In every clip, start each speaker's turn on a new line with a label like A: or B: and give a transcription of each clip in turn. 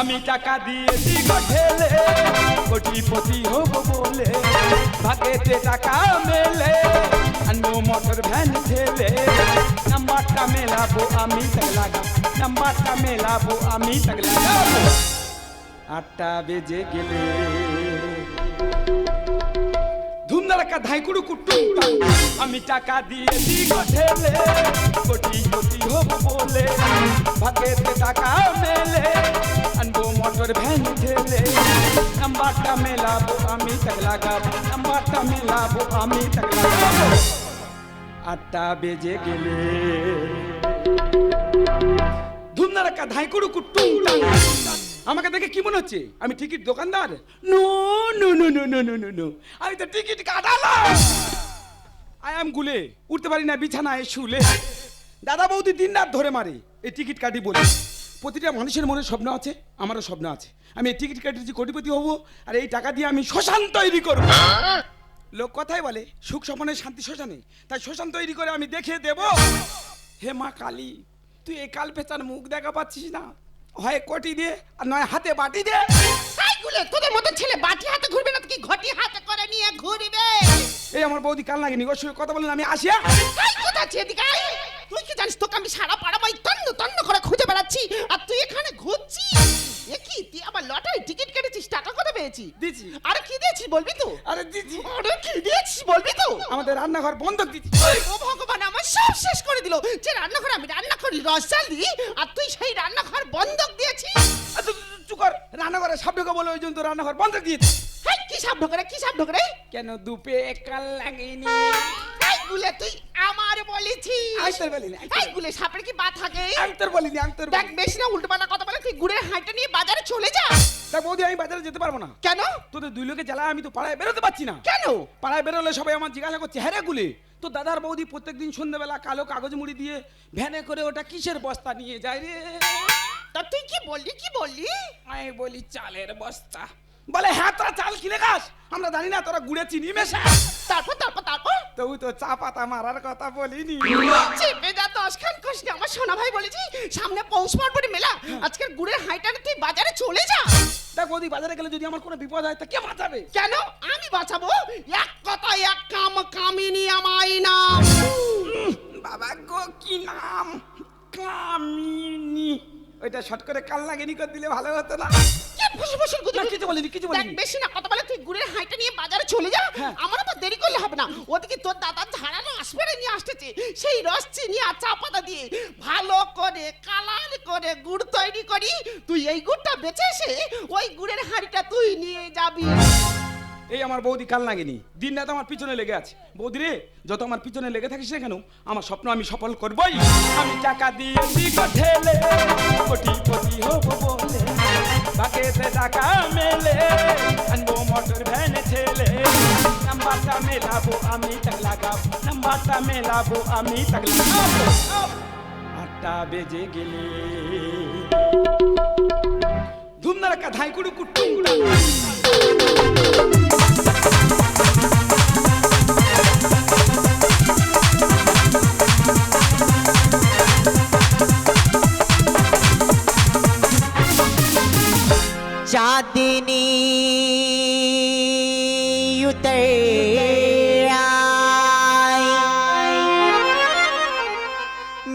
A: আমি টাকা দিয়েছি গো ঢেলে কোটিপতি হব বলে ভাগেতে টাকা মেলে আনব মোটর ভ্যান ঠেলে নাম্বারটা মেলাবো আমি লাগাবো নাম্বারটা মেলাবো আমি লাগাবো আটটা বেজে গেলে ধুমধারাকা ধাইকুড়ু কুট্টু আমি টাকা দিয়েছি ঠেলে, কোটি কোটি হব বলে। ভাগেতে টাকা মেলে, আনব মোটর ভ্যান ঠেলে। নাম্বারটা মেলাবো, আমি তাক লাগাবো। নাম্বারটা মেলাবো, আমি তাক লাগাবো। আটটা বেজে গেলে। ধুমধারাকা ধাইকুড়ু কুট্টু আমাকে দেখে কি মনে হচ্ছে? আমি টিকিট দোকানদার? No no no no no no no. No আমি তো টিকিট কাটালাম আই এম গুলে, উঠতে পারি না বিছানায় শুলে। দাদা বৌদি দিন রাত ধরে মারে, এই টিকিট কাটি বলে। প্রতিটা মানুষের মনে স্বপ্ন আছে, আমারও স্বপ্ন আছে। আমি এই টিকিট কাটিয়েছি কোটিপতি হব, আর এই টাকা দিয়ে আমি শ্মশান তৈরি করব। লোক কথাই বলে, সুখ স্বপনের শান্তি শ্মশানে। তাই শ্মশান তৈরি করে আমি দেখে দেব। হে মা কালী, তুই এই কাল পেঁচার মুখ দেখা পাচ্ছিস না? হয় কটি দিয়ে আর নয় হাতে বাটি দে
B: সাইকুলে তোদের মতো ছেলে বাটি হাতে ঘুরবে না তো কি ঘটি হাতে করে নিয়ে ঘুরবে?
A: এই আমার বৌদি কাল লাগেনি ওর সঙ্গে কথা বলেন আমি আসিয়া
B: তাই কোথা আছে এদিকে আয়। তুই কি জানিস তোকে আমি সারা পাড়া পাড়াবাই তন্ন তন্ন করে খুঁজে বেড়াচ্ছি আর তুই এখানে ঘুরছিস? এ কি? তুই আবার লটারি টিকিট কেটেছিস? টাকা কত পেয়েছি?
A: দিছি।
B: আরে কি দিয়েছিস বলবি তো?
A: আরে দিদি
B: আরে কি দিয়েছিস বলবি তো?
A: আমাদের রান্নাঘর বন্ধক দিচ্ছি।
B: ও ভগবান আমার সব শেষ করে দিল। যে রান্নাঘর আমি রান্না করি রসাল দিই আর তুই সেই রান্নাঘর বন্ধক দিয়েছিস?
A: চুকর রান্নাঘরে সব ঢোকা বলে ওই জন্য তো রান্নাঘর বন্ধক দিয়েছি।
B: কি সাপ ঢোকরে কি সাপ ঢোকরে
A: কেন দুপে কাল লাগেনি?
B: এই তুই আমার বলেছিস।
A: আমি তোর বলিনি, আমি তোর
B: এই গুলে সাপের কি পা থাকে?
A: আমি তোর বলিনি আমি তোর
B: দেখ বেশি না উল্টো পাল্টা কথা বলে তুই গুড়ের হাঁটা নিয়ে বাজারে চলে যা।
A: দেখ বৌদি আমি বাজারে যেতে পারব না।
B: কেন?
A: তোদের দুই লোকে জ্বালায় আমি তো পাড়ায় বেরোতে পারছি না।
B: কেন?
A: পাড়ায় বেরোলে সবাই আমার জিজ্ঞাসা করছে হ্যাঁ রে গুলে তো দাদার বৌদি প্রত্যেকদিন সন্ধ্যাবেলা কালো কাগজ মুড়ি দিয়ে ভ্যানে করে ওটা কিসের বস্তা নিয়ে যায় রে?
B: তা তুই কি বললি কি বললি?
A: আমি বলি চালের বস্তা। বলে হ্যাঁ তোরা চাল কিনে খাস? আমরা জানি না তোরা গুড়ে চিনি মেশা।
B: তারপর তারপর তারপর?
A: তবু তো চা পাতা মারার কথা বলিনি।
B: চেপে যা দশ খান কষনি আমার সোনা ভাই বলেছি সামনে পৌষ পার্বণে মেলা আজকের গুড়ের হাঁটা তুই বাজারে চলে যা।
A: দেখ বৌদি বাজারে গেলে যদি আমার কোনো বিপদ হয় তা কে বাঁচাবে?
B: কেন? আমি বাঁচাবো। এক কথা এক কাম কামিনী আমায় নাম।
A: বাবা গো কি নাম? কামিনী। ওইটা শট করে কাল লাগেনি করে দিলে ভালো হতো না। কিছু বলিনি, কিছু বলিনি।
B: বেশি না কথা বলে তুই গুড়ের হাঁটা নিয়ে বাজারে চলে যা
A: হ্যাঁ।
B: আমার তো দেরি করলে হবে না। ওদিকে তোর দাদা ঝাড়ানো আসপড়ে নিয়ে আসতেছে সেই রস চিনি আর চা পাতা দিয়ে ভালো করে কালার করে গুড় তৈরি করি। তুই এই গুড়টা বেচে এসে ওই গুড়ের হাঁড়িটা তুই নিয়ে যাবি।
A: এই আমার বৌদি কাল লাগেনি দিন রাত আমার পিছনে লেগে আছে। বৌদি রে, যত আমার পিছনে লেগে থাকিস সেখানেও আমার স্বপ্ন আমি সফল করবই। আমি টাকা দিয়ে দিগো ঠেলে হব বলে। টাকা মেলে, আনব মোটর নাম্বারটা মেলাবো, আমি তাক লাগাবো। নাম্বারটা মেলাবো, আমি তাক লাগাবো। আটটা বেজে গেলে।
C: কুড়ু কুটুম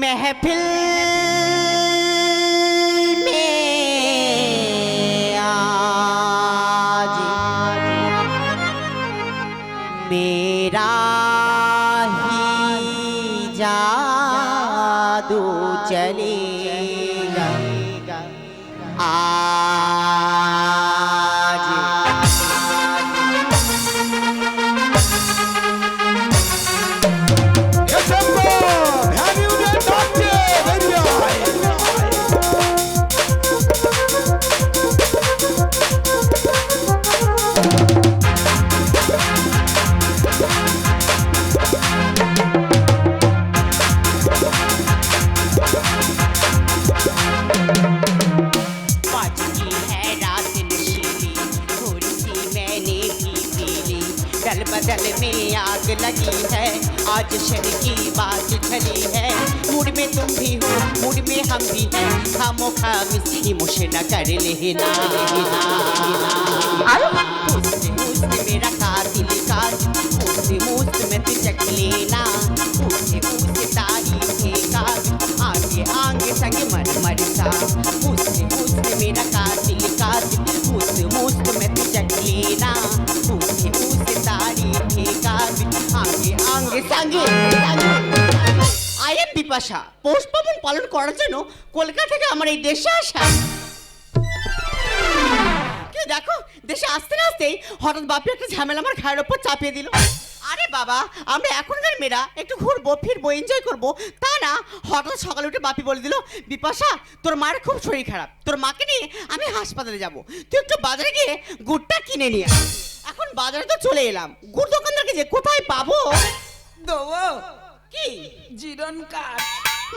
C: महफिल। बदल में आग लगी है। आज शहर की बात चली है। मूड में तुम भी हो, मूड में हम भी हैं। खामो खामिस इमोशन कर लेना। मेरा कातिल मुझसे मुझसे मैं लेना। मुझसे मुझसे का, आगे आगे संग मर मर सा मुझसे मुझसे मेरा कातिल मुझसे मुझसे मैं लेना। এম পৌষ পালন করার জন্য কলকাতা থেকে আমার এই দেশে আসা। দেখো, দেশে আসতে না আসতেই হঠাৎ বাপি একটা ঝামেলা আমার ঘাড়ের ওপর চাপিয়ে দিল। আরে বাবা, আমরা এখনকার মেয়েরা একটু ঘুরবো, ফিরবো এনজয় করব, তা না, হঠাৎ সকালে উঠে বাপি বলে দিল, বিপাশা, তোর মায়ের খুব শরীর খারাপ। তোর মাকে নিয়ে আমি হাসপাতালে যাব। তুই একটু বাজারে গিয়ে গুড়টা কিনে নিয়ে। এখন বাজারে তো চলে এলাম। গুড় দোকানদারকে যে কোথায় পাবো?
A: দেবো।
C: কি?
A: জিরন কাঠ।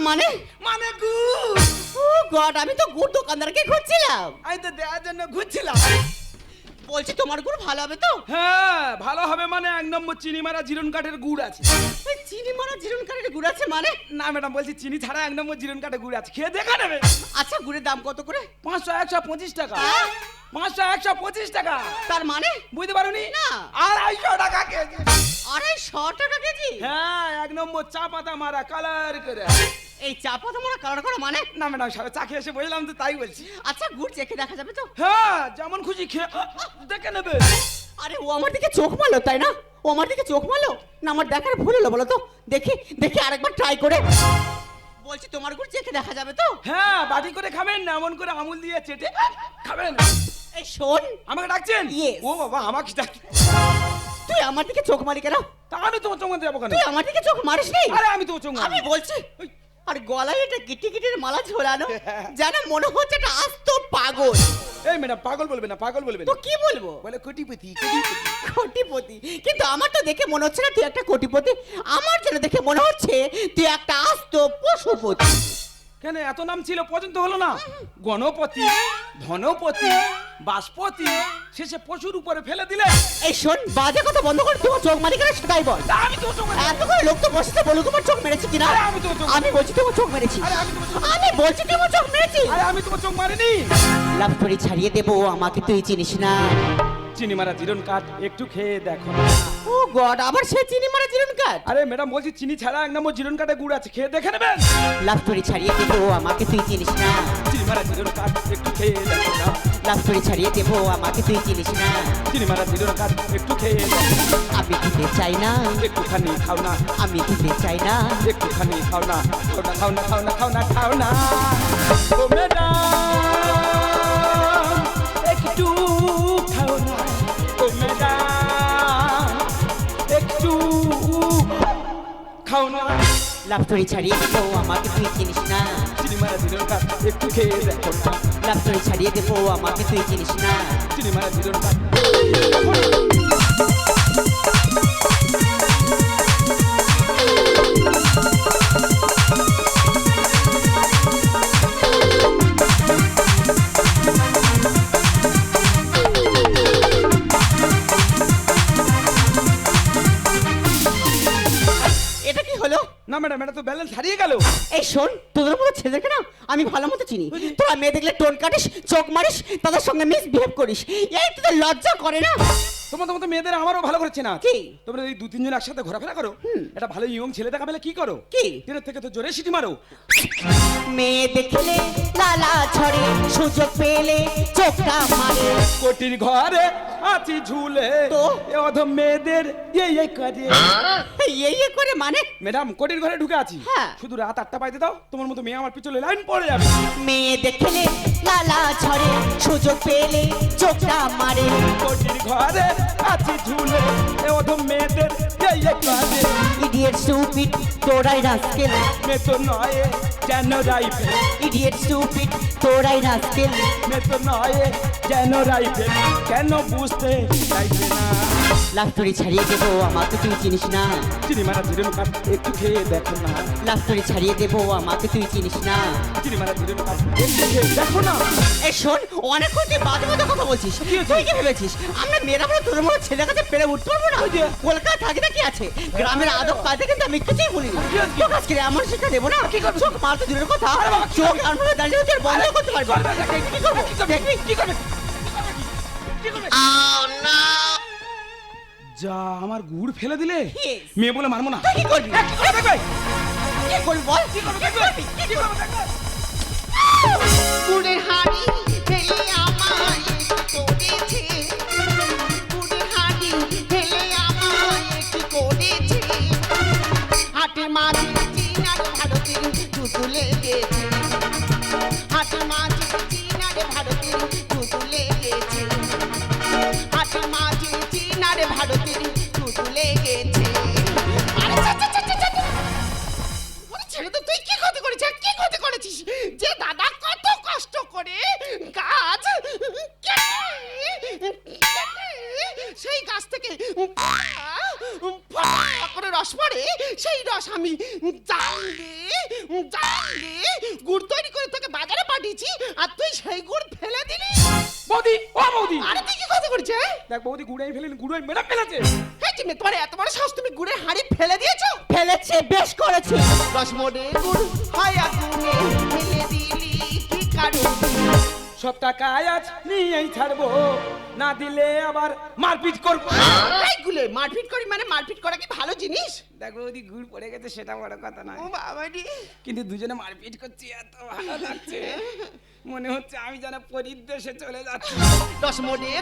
C: মানে?
A: মানে গুড়
C: ও গড আমি তো গুড় দোকানদারকে খুঁজছিলাম।
A: আমি তো দেওয়ার জন্য ঘুরছিলাম।
C: বলছি তোমার গুড় ভালো হবে তো?
A: হ্যাঁ ভালো হবে মানে এক নম্বর চিনি মারা জিরন কাঠের গুড় আছে।
C: চিনি মারা জিরুন কাঠের গুড় আছে মানে?
A: না ম্যাডাম বলছি চিনি ছাড়া এক নম্বর জিরন কাঠের গুড় আছে। খেয়ে দেখা নেবে।
C: আচ্ছা গুড়ের দাম কত করে?
A: পাঁচশো একশো পঁচিশ টাকা।
C: হ্যাঁ?
A: পাঁচশো একশো পঁচিশ টাকা।
C: তার মানে?
A: বুঝতে পারোনি?
C: না।
A: আড়াইশো টাকা কেজি।
C: আড়াইশো টাকা কেজি?
A: হ্যাঁ এক নম্বর চা পাতা মারা কালার করে।
C: এই চা পাতা মোড়া কালার করা মানে?
A: না ম্যাডাম সারা চা খেয়ে এসে বললাম তো তাই বলছি।
C: আচ্ছা গুড় চেখে দেখা যাবে তো?
A: হ্যাঁ যেমন খুশি খেয়ে দেখে নেবে।
C: আরে ও আমার দিকে চোখ মারলো তাই না? ও আমার দিকে চোখ মারলো? না আমার দেখার ভুল হলো বলো তো। দেখি দেখি আরেকবার ট্রাই করে। বলছি তোমার গুড় চেখে দেখা যাবে তো?
A: হ্যাঁ বাটি করে খাবেন না এমন করে আমুল দিয়ে চেটে খাবেন
C: এই শোন।
A: আমাকে ডাকছেন?
C: Yes.
A: ও বাবা আমাকে ডাক
C: তুই আমার দিকে চোখ মারি কেন?
A: তা আমি তোমার চোখ মারতে যাব কেন?
C: তুই আমার দিকে চোখ মারিস নি
A: আরে আমি তোমার চোখ
C: আমি বলছি। আর গলায় এটা গিটি গিটির মালা ঝোলানো যেন মনে হচ্ছে এটা আস্ত পাগল।
A: এই ম্যাডাম পাগল বলবে না পাগল বলবে
C: তো কি বলব?
A: বলে কোটিপতি কোটিপতি।
C: কোটিপতি। কিন্তু আমার তো দেখে মনে হচ্ছে না তুই একটা কোটিপতি। আমার যেন দেখে মনে হচ্ছে তুই একটা আস্ত পশুপতি।
A: কেন এত নাম ছিল? পর্যন্ত হলো না। গণপতি ধনপতি বাসপতি শেষে পশুর উপরে ফেলে দিলে।
C: এই শোন বাজে কথা বন্ধ করে তুই চোখ মারি কেন সেটাই বল।
A: তা আমি তো চোখ
C: এত করে লোক তো বসেছে বলুক তোমার চোখ মেরেছি কিনা?
A: আমি তোমার চোখ
C: আমি বলছি তোমার চোখ মেরেছি।
A: আরে আমি তোমার চোখ-
C: আমি বলছি তোমার চোখ মেরেছি।
A: আরে আমি তোমার চোখ মারিনি।
C: লাভ করে ছাড়িয়ে দেবো আমাকে তুই চিনিস না।
A: চিনি মারা জিরন কাঠ একটু খেয়ে দেখো না।
C: ও গড আবার সে চিনি মারা চিরুন কাট
A: আরে ম্যাডাম বলছি চিনি ছাড়া এক নম্বর জিরন কাঠে গুড় আছে খেয়ে দেখে নেবেন?
C: লাভ করে ছাড়িয়ে দেবো আমাকে তুই চিনিস না।
A: চিনি মারা জিরন কাঠ একটু খেয়ে দেখো না।
C: লাভ করে ছাড়িয়ে দেবো আমাকে তুই চিনিস না।
A: চিনি মারা জিরন কাঠ একটু খেয়ে
C: আমি খেতে চাই না।
A: একটুখানি খাও না।
C: আমি খেতে চাই না।
A: একটুখানি খাও না। খাও না খাও না খাও না খাও না খাও না। ও ম্যাডাম একটু একটু খাও না।
C: লাভ করে ছাড়িয়ে দেবো আমাকে তুই চিনিস না।
A: চিনি মারা জিরন কাঠ একটু খেয়ে দেখো না।
C: লাভ করে ছাড়িয়ে দেবো আমাকে তুই চিনিস না।
A: হারিয়ে গেল।
C: এই শোন তোদের মতো ছেলেদেরকে না আমি ভালো মতো চিনি। তোরা মেয়ে দেখলে টোন কাটিস চোখ মারিস তাদের সঙ্গে মিস বিহেভ করিস। এই তোদের লজ্জা করে না?
A: তোমার তো মতো মেয়েদের আমারও ভালো করেছে না
C: কি?
A: তোমরা এই দু তিনজন একসাথে ঘোরাফেরা করো এটা ভালো ইয়ং ছেলে দেখা পেলে কি করো?
C: কি?
A: দিনের থেকে তো জোরে সিটি মারো।
C: মেয়ে দেখলে লালা ছড়ে সুযোগ পেলে চোখটা মারে।
A: কোটির ঘরে আছি ঝুলে।
C: তো?
A: এ অধম মেয়েদের এই এই করে।
C: এই এই করে মানে?
A: ম্যাডাম কোটির ঘরে ঢুকে আছি।
C: হ্যাঁ।
A: শুধু রাত আটটা পাইতে দাও তোমার মতো মেয়ে আমার পিছনে লাইন পড়ে যাবে।
C: মেয়ে দেখলে লালা ছড়ে সুযোগ পেলে চোখটা মারে।
A: কোটির ঘরে আছি ঝুলে অধম মেয়েদের
C: ইডিয়েট স্টুপিড তোরাই রাস্কেল
A: মে তো নয় যেন রাইফেল।
C: ইডিয়েট স্টুপিড তোরাই রাস্কেল
A: মে তো নয় যেন রাইফেল। কেন বুঝতে চাইছে না?
C: লাভ স্টোরি ছাড়িয়ে দেবো আমাকে তুই চিনিস না।
A: চিনি মারা জিরে কাঠ একটু খেয়ে দেখো না।
C: লাভ স্টোরি ছাড়িয়ে দেবো আমাকে তুই চিনিস না।
A: চিনি মারা জিরে কাঠ একটু খেয়ে দেখো না।
C: এই শোন অনেক ক্ষতি বাজে বাজে কথা বলছিস। তুই কি ভেবেছিস? আমরা মেয়েরা বলে তোর মতো ছেলের কাছে পেরে উঠতে পারব না? কলকাতা থাকি না কি আছে? গ্রামের আদব কাজে কিন্তু আমি কিছুই বলিনি তোর আজকে এমন শিক্ষা দেবো না? চোখ মারতে দূরের কথা। চোখ আর দাঁড়িয়ে তুই বন্ধ করতে পারবি কি করব? দেখবি? কি করবি?
A: যা আমার গুড় ফেলে দিলে? মেয়ে বলে মানবো না।
C: কি করবি?
A: কি
C: করবি? বল? কি করবি? কি করবি?
A: কি করব? দেখবে?
B: গুড়ের হাড়ি ফেলে আমায় ফটা করে রস পড়ে সেই রস আমি জাল দিয়ে জাল দিয়ে গুড় তৈরি করে তোকে বাজারে পাঠিয়েছি আর তুই সেই গুড় ফেলে দিলি।
A: বৌদি ও বৌদি!
B: আরে তুই কি কথা করেছে
A: দেখ বৌদি গুড়াই ফেলেন গুড়াই মেরা ফেলেছে।
B: হ্যাঁ চিনে তোমার এত বড় সাহস তুমি গুড়ের হাঁড়ি ফেলে দিয়েছ?
C: ফেলেছে বেশ করেছে।
B: দশ মোড়ে গুড় হয় আগুনে ফেলে
A: সব টাকা আজ নিয়েই ছাড়বো। না দিলে আবার মারপিট করব।
B: মারপিট করি মানে মারপিট করা কি ভালো জিনিস?
A: দেখ গুড় পড়ে গেছে সেটা বড় কথা নয়।
B: ও বাবা রে
A: কিন্তু দুজনে মারপিট করছি এত ভালো লাগছে। মনে হচ্ছে আমি যেন চলে যাচ্ছি।
B: দশ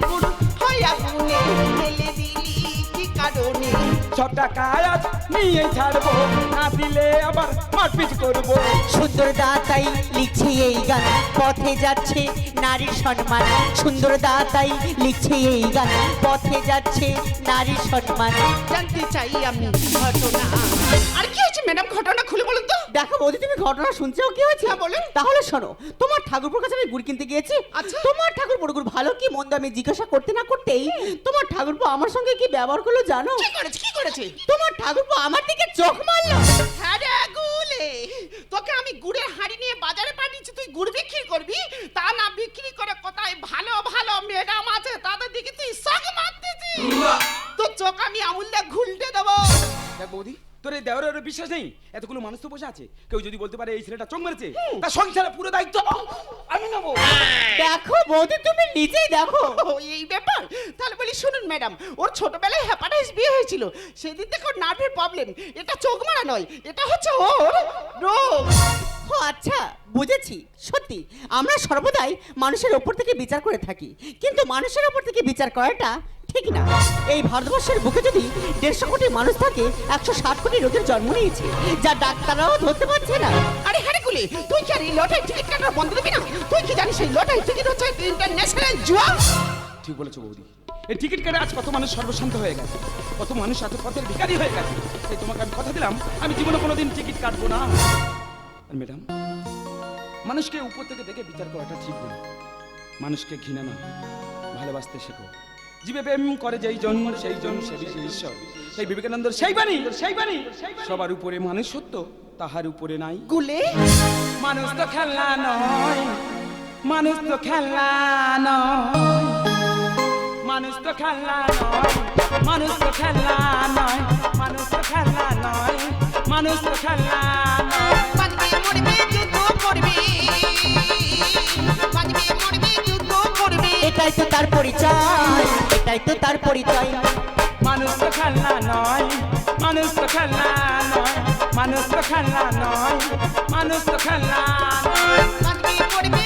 B: গুড় হয় আগুনে ফেলে দিলি কি কারণে?
A: সব টাকা আজ নিয়েই ছাড়বো না দিলে আবার মারপিট করব।
C: সুন্দর দাতাই লিখছে এই গান পথে যাচ্ছে নারীর সম্মান। সুন্দর দাতাই লিখছে এই গান পথে যাচ্ছে নারীর সম্মান।
B: জানতে চাই আমি ঘটনা আর কি হয়েছে ম্যাডাম ঘটনা খুলে বলুন তো।
C: দেখো বৌদি তুমি ঘটনা শুনছো কি হয়েছে?
B: হ্যাঁ, বলুন।
C: তাহলে শোনো তোমার ঠাকুরপুর কাছে আমি গুড় কিনতে গিয়েছি।
B: আচ্ছা।
C: তোমার ঠাকুরপুর গুড় ভালো কি মন্দ আমি জিজ্ঞাসা করতে না করতেই তোমার ঠাকুরপো আমার সঙ্গে কি ব্যবহার করল জানো?
B: কি করেছে কি করেছে?
C: তোমার ঠাকুরপো আমার দিকে চোখ মারলো।
B: হ্যাঁ রে গুলে তোকে আমি গুড়ের হাঁড়ি নিয়ে বাজারে পাঠিয়েছি তুই গুড় বিক্রি করবি? তা না বিক্রি করে কোথায় ভালো ভালো ম্যাডাম আছে তাদের দিকে তুই শখ মারতেছিস? তোর চোখ আমি আমুল দিয়ে দেবো
A: দেখ বৌদি তোর এই দেওয়ার বিশ্বাস নেই? এতগুলো মানুষ তো বসে আছে। কেউ যদি বলতে পারে এই ছেলেটা চোখ মেরেছে তার সংসারে পুরো দায়িত্ব আমি নেব।
C: দেখো বৌদি তুমি নিজেই দেখো।
B: এই ব্যাপার? তাহলে বলি শুনুন ম্যাডাম ওর ছোটবেলায় হ্যাপাটাইটিস বিয়ে হয়েছিল। সেদিন থেকে ওর নার্ভের প্রবলেম এটা চোখ মারা নয় এটা হচ্ছে ওর রোগ।
C: ও আচ্ছা বুঝেছি সত্যি। আমরা সর্বদাই মানুষের ওপর থেকে বিচার করে থাকি। কিন্তু মানুষের ওপর থেকে বিচার করাটা ঠিক না। এই ভারতবর্ষের বুকে যদি দেড়শো কোটি মানুষ থাকে একশো ষাট কোটি রোগের জন্ম নিয়েছে যা ডাক্তাররাও ধরতে পারছে না।
B: আরে হ্যাঁ গুলি তুই কি আর এই লটারি টিকিট কাটার বন্ধ দিবি না? তুই কি জানিস এই লটারি টিকিট হচ্ছে ইন্টারন্যাশনাল জুয়া?
A: ঠিক বলেছ বৌদি। এই টিকিট কেটে আজ কত মানুষ সর্বশান্ত হয়ে গেছে কত মানুষ এত পথের ভিখারি হয়ে গেছে। তাই তোমাকে আমি কথা দিলাম আমি জীবনে কোনোদিন টিকিট কাটবো না। ম্যাডাম মানুষকে উপর থেকে দেখে বিচার করাটা ঠিক না মানুষকে ঘৃণা না ভালোবাসতে শেখো। জীবে প্রেম করে যেই জন সেই জন সে ঈশ্বর। সেই বিবেকানন্দ সেই বাণী সেই বাণী সবার উপরে মানুষ সত্য তাহার উপরে নাই।
B: গুলে?
A: মানুষ তো খেলা নয় মানুষ তো খেলা নয়। মানুষ তো খেলা নয় মানুষ তো খেলা নয় মানুষ তো খেলা নয় মানুষ তো খেলা নয়।
B: মরবে যুদ্ধ করবে।
C: এটাই তো তার পরিচয় এটাই তো তার পরিচয়।
A: মানুষ তো খেলনা নয় মানুষ তো খেলনা নয় মানুষ তো খেলনা নয় মানুষ তো খেলনা নয়।
B: করবে।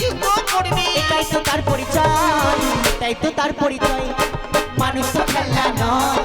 B: যুদ্ধ করবে।
C: এটাই তো তার পরিচয় এটাই তো তার পরিচয়। মানুষ তো খেলনা নয়